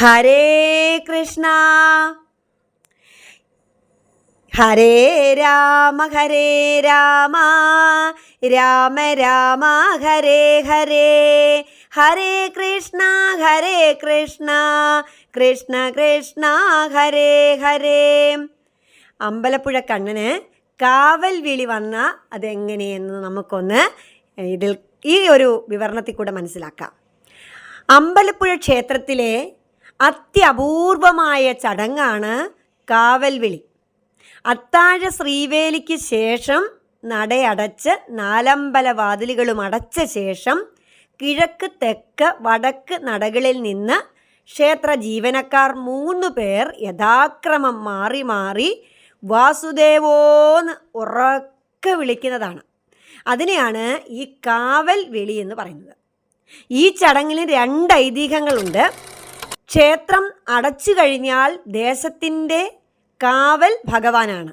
ഹരേ കൃഷ്ണ. ഹരേ രാമ ഹരേ രാമ. രാമ രാമ ഹരേ ഹരേ. ഹരേ കൃഷ്ണ ഹരേ കൃഷ്ണ. കൃഷ്ണ കൃഷ്ണ ഹരേ ഹരേ. അമ്പലപ്പുഴ കണ്ണന് കാവൽ വിളി വന്ന അതെങ്ങനെയെന്ന് നമുക്കൊന്ന് ഇതിൽ ഈ ഒരു വിവരണത്തിൽ കൂടെ മനസ്സിലാക്കാം. അമ്പലപ്പുഴ ക്ഷേത്രത്തിലെ അത്യപൂർവമായ ചടങ്ങാണ് കാവൽവിളി. അത്താഴ ശ്രീവേലിക്ക് ശേഷം നടയടച്ച് നാലമ്പല വാതിലുകളും അടച്ച ശേഷം കിഴക്ക് തെക്ക് വടക്ക് നടകളിൽ നിന്ന് ക്ഷേത്ര ജീവനക്കാർ മൂന്ന് പേർ യഥാക്രമം മാറി മാറി വാസുദേവോന്ന് ഉറക്കെ വിളിക്കുന്നതാണ്. അതിനെയാണ് ഈ കാവൽ വിളി എന്ന് പറയുന്നത്. ഈ ചടങ്ങിന് രണ്ട് ഐതിഹ്യങ്ങളുണ്ട്. ക്ഷേത്രം അടച്ചു കഴിഞ്ഞാൽ ദേശത്തിന്റെ കാവൽ ഭഗവാനാണ്.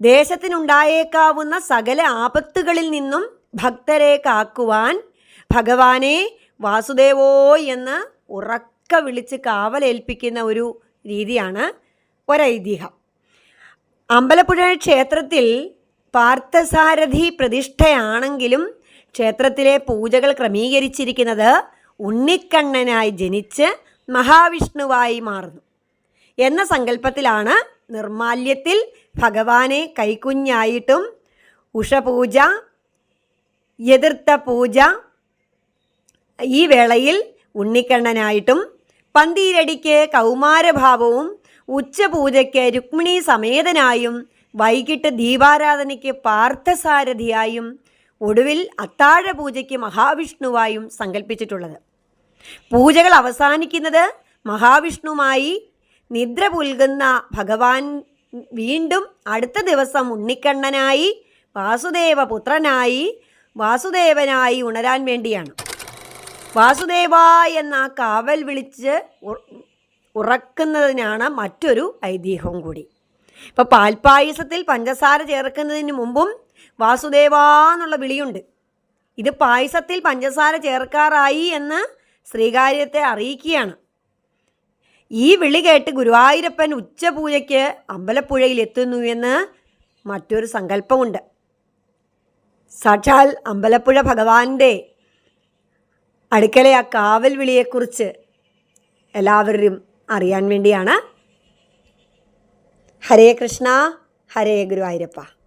ദേശത്തിനുണ്ടായേക്കാവുന്ന സകല ആപത്തുകളിൽ നിന്നും ഭക്തരെ കാക്കുവാൻ ഭഗവാനെ വാസുദേവോ എന്ന് ഉറക്ക വിളിച്ച് കാവലേൽപ്പിക്കുന്ന ഒരു രീതിയാണ് ഒരൈതിഹ്യം. അമ്പലപ്പുഴ ക്ഷേത്രത്തിൽ പാർത്ഥസാരഥി പ്രതിഷ്ഠയാണെങ്കിലും ക്ഷേത്രത്തിലെ പൂജകൾ ക്രമീകരിച്ചിരിക്കുന്നത് ഉണ്ണിക്കണ്ണനായി ജനിച്ച് മഹാവിഷ്ണുവായി മാറുന്നു. എന്ന സങ്കല്പത്തിലാണ് നിർമാല്യത്തിൽ ഭഗവാനെ കൈക്കുഞ്ഞായിട്ടും ഉഷപൂജ എതിർത്ത പൂജ ഈ വേളയിൽ ഉണ്ണിക്കണ്ണനായിട്ടും പന്തീരടിക്ക് കൗമാരഭാവവും ഉച്ചപൂജയ്ക്ക് രുക്മിണി സമേതനായും വൈകിട്ട് ദീപാരാധനയ്ക്ക് പാർത്ഥസാരഥിയായും ഒടുവിൽ അത്താഴ പൂജയ്ക്ക് മഹാവിഷ്ണുവായും സങ്കല്പിച്ചിട്ടുള്ളത്. പൂജകൾ അവസാനിക്കുന്നത് മഹാവിഷ്ണുമായി നിദ്ര പുൽകുന്ന ഭഗവാൻ വീണ്ടും അടുത്ത ദിവസം ഉണ്ണിക്കണ്ണനായി വാസുദേവ പുത്രനായി വാസുദേവനായി ഉണരാൻ വേണ്ടിയാണ്. വാസുദേവ എന്ന കാവൽ വിളിച്ച് ഉറക്കുന്നതിനാണ് മറ്റൊരു ഐതിഹ്യവും കൂടി. ഇപ്പോൾ പാൽപ്പായസത്തിൽ പഞ്ചസാര ചേർക്കുന്നതിന് മുമ്പും വാസുദേവ എന്നുള്ള വിളിയുണ്ട്. ഇത് പായസത്തിൽ പഞ്ചസാര ചേർക്കാറായി എന്ന് ശ്രീകാര്യത്തെ അറിയിക്കുകയാണ്. ഈ വിളി കേട്ട് ഗുരുവായൂരപ്പൻ ഉച്ചപൂജയ്ക്ക് അമ്പലപ്പുഴയിൽ എത്തുന്നു എന്ന് മറ്റൊരു സങ്കല്പമുണ്ട്. സാക്ഷാൽ അമ്പലപ്പുഴ ഭഗവാന്റെ അടുക്കള ആ കാവൽ വിളിയെക്കുറിച്ച് എല്ലാവരും അറിയാൻ വേണ്ടിയാണ്. ഹരേ കൃഷ്ണ ഹരേ ഗുരുവായൂരപ്പ.